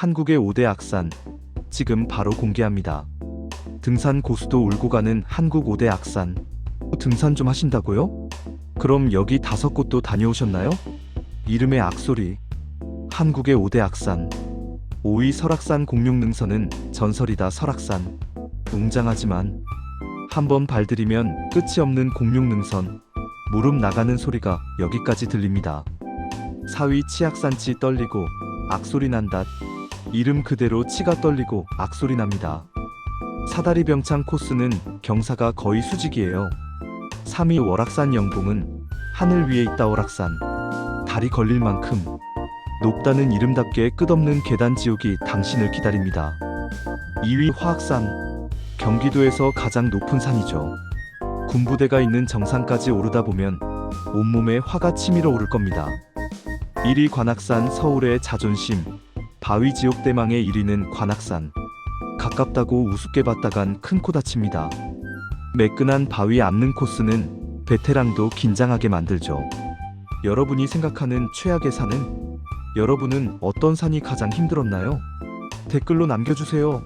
한국의 5대 악산. 지금 바로 공개합니다. 등산 고수도 울고 가는 한국 5대 악산. 등산 좀 하신다고요? 그럼 여기 다섯 곳도 다녀오셨나요? 이름의 악소리. 한국의 5대 악산. 5위 설악산 공룡능선은 전설이다 설악산. 웅장하지만 한번 발들이면 끝이 없는 공룡능선. 무릎 나가는 소리가 여기까지 들립니다. 4위 치악산치 떨리고 악소리 난다. 이름 그대로 치가 떨리고 악소리 납니다. 사다리 병창 코스는 경사가 거의 수직이에요. 3위 월악산 영봉은 하늘 위에 있다 월악산. 다리 걸릴 만큼 높다는 이름답게 끝없는 계단 지옥이 당신을 기다립니다. 2위 화악산. 경기도에서 가장 높은 산이죠. 군부대가 있는 정상까지 오르다 보면 온몸에 화가 치밀어 오를 겁니다. 1위 관악산 서울의 자존심. 바위 지옥 대망의 1위는 관악산. 가깝다고 우습게 봤다간 큰 코 다칩니다. 매끈한 바위 앞는 코스는 베테랑도 긴장하게 만들죠. 여러분이 생각하는 최악의 산은 여러분은 어떤 산이 가장 힘들었나요? 댓글로 남겨주세요.